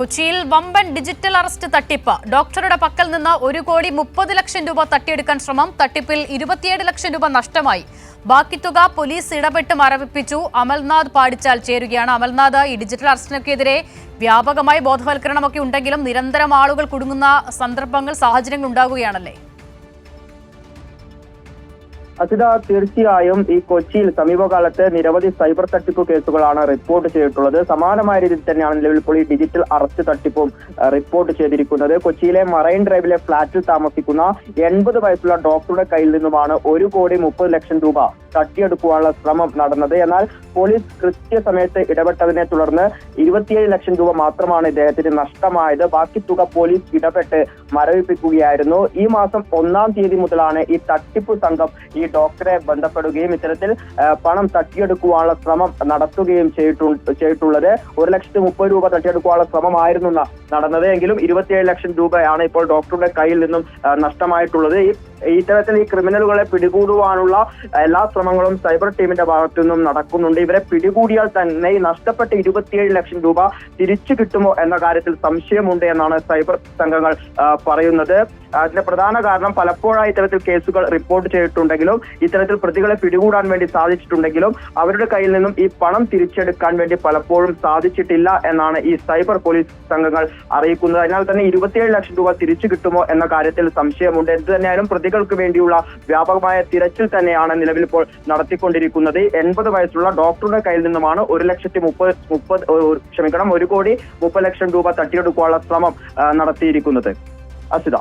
കൊച്ചിയിൽ വമ്പൻ digital arrest തട്ടിപ്പ്. ഡോക്ടറുടെ പക്കൽ നിന്ന് ഒരു കോടി മുപ്പത് ലക്ഷം രൂപ തട്ടിയെടുക്കാൻ ശ്രമം. തട്ടിപ്പിൽ ഇരുപത്തിയേഴ് ലക്ഷം രൂപ നഷ്ടമായി. ബാക്കി തുക പോലീസ് ഇടപെട്ട് മരവിപ്പിച്ചു. അമൽനാഥ് പാടിച്ചാൽ ചേരുകയാണ്. അമൽനാഥ് ഈ ഡിജിറ്റൽ അറസ്റ്റിനൊക്കെതിരെ വ്യാപകമായി ബോധവൽക്കരണമൊക്കെ ഉണ്ടെങ്കിലും നിരന്തരം ആളുകൾ കുടുങ്ങുന്ന സന്ദർഭങ്ങൾ സാഹചര്യങ്ങൾ ഉണ്ടാകുകയാണല്ലേ അസിത തീർച്ചയായും ഈ കൊച്ചിയിൽ സമീപകാലത്ത് നിരവധി സൈബർ തട്ടിപ്പ് കേസുകളാണ് റിപ്പോർട്ട് ചെയ്തിട്ടുള്ളത്. സമാനമായ രീതിയിൽ തന്നെയാണ് നിലവിൽ ഇപ്പോൾ ഡിജിറ്റൽ അറസ്റ്റ് തട്ടിപ്പും റിപ്പോർട്ട് ചെയ്തിരിക്കുന്നത്. കൊച്ചിയിലെ മറൈൻ ഡ്രൈവിലെ ഫ്ളാറ്റിൽ താമസിക്കുന്ന എൺപത് വയസ്സുള്ള ഡോക്ടറുടെ കയ്യിൽ നിന്നുമാണ് ഒരു കോടി മുപ്പത് ലക്ഷം രൂപ തട്ടിയെടുക്കുവാനുള്ള ശ്രമം നടന്നത്. എന്നാൽ പോലീസ് കൃത്യസമയത്ത് ഇടപെട്ടതിനെ തുടർന്ന് ഇരുപത്തിയേഴ് ലക്ഷം രൂപ മാത്രമാണ് ഇദ്ദേഹത്തിന് നഷ്ടമായത്. ബാക്കി തുക പോലീസ് ഇടപെട്ട് മരവിപ്പിക്കുകയായിരുന്നു. ഈ മാസം ഒന്നാം തീയതി മുതലാണ് ഈ തട്ടിപ്പ് സംഘം ഈ ഡോക്ടറെ ബന്ധപ്പെടുകയും ഇത്തരത്തിൽ പണം തട്ടിയെടുക്കുവാനുള്ള ശ്രമം നടത്തുകയും ചെയ്തിട്ടു- ചെയ്തിട്ടുള്ളത്. ഒരു ലക്ഷത്തി മുപ്പത് രൂപ തട്ടിയെടുക്കുവാനുള്ള ശ്രമമായിരുന്നു നടന്നത്. എങ്കിലും ഇരുപത്തിയേഴ് ലക്ഷം രൂപയാണ് ഇപ്പോൾ ഡോക്ടറുടെ കയ്യിൽ നിന്നും നഷ്ടമായിട്ടുള്ളത്. ഈ ഇത്തരത്തിൽ ഈ ക്രിമിനലുകളെ പിടികൂടുവാനുള്ള എല്ലാ ശ്രമങ്ങളും സൈബർ ടീമിന്റെ ഭാഗത്തു നിന്നും നടക്കുന്നുണ്ട്. ഇവരെ പിടികൂടിയാൽ തന്നെ ഈ നഷ്ടപ്പെട്ട ഇരുപത്തിയേഴ് ലക്ഷം രൂപ തിരിച്ചു കിട്ടുമോ എന്ന കാര്യത്തിൽ സംശയമുണ്ട് എന്നാണ് സൈബർ സംഘങ്ങൾ പറയുന്നത്. അതിന്റെ പ്രധാന കാരണം പലപ്പോഴായി ഇത്തരത്തിൽ കേസുകൾ റിപ്പോർട്ട് ചെയ്തിട്ടുണ്ടെങ്കിലും ഇത്തരത്തിൽ പ്രതികളെ പിടികൂടാൻ വേണ്ടി സാധിച്ചിട്ടുണ്ടെങ്കിലും അവരുടെ കയ്യിൽ നിന്നും ഈ പണം തിരിച്ചെടുക്കാൻ വേണ്ടി പലപ്പോഴും സാധിച്ചിട്ടില്ല എന്നാണ് ഈ സൈബർ പോലീസ് സംഘങ്ങൾ അറിയിക്കുന്നത്. അതിനാൽ തന്നെ ഇരുപത്തിയേഴ് ലക്ഷം രൂപ തിരിച്ചു കിട്ടുമോ എന്ന കാര്യത്തിൽ സംശയമുണ്ട്. എന്ത് തന്നെയായാലും പ്രതികൾക്ക് വേണ്ടിയുള്ള വ്യാപകമായ തിരച്ചിൽ തന്നെയാണ് നിലവിൽ ഇപ്പോൾ നടത്തിക്കൊണ്ടിരിക്കുന്നത്. എൺപത് വയസ്സുള്ള ഡോക്ടറുടെ കയ്യിൽ നിന്നുമാണ് ഒരു ലക്ഷത്തി മുപ്പത് മുപ്പത് ക്ഷമിക്കണം ഒരു കോടി മുപ്പത് ലക്ഷം രൂപ തട്ടിയെടുക്കാനുള്ള ശ്രമം നടത്തിയിരിക്കുന്നത്. അസിത.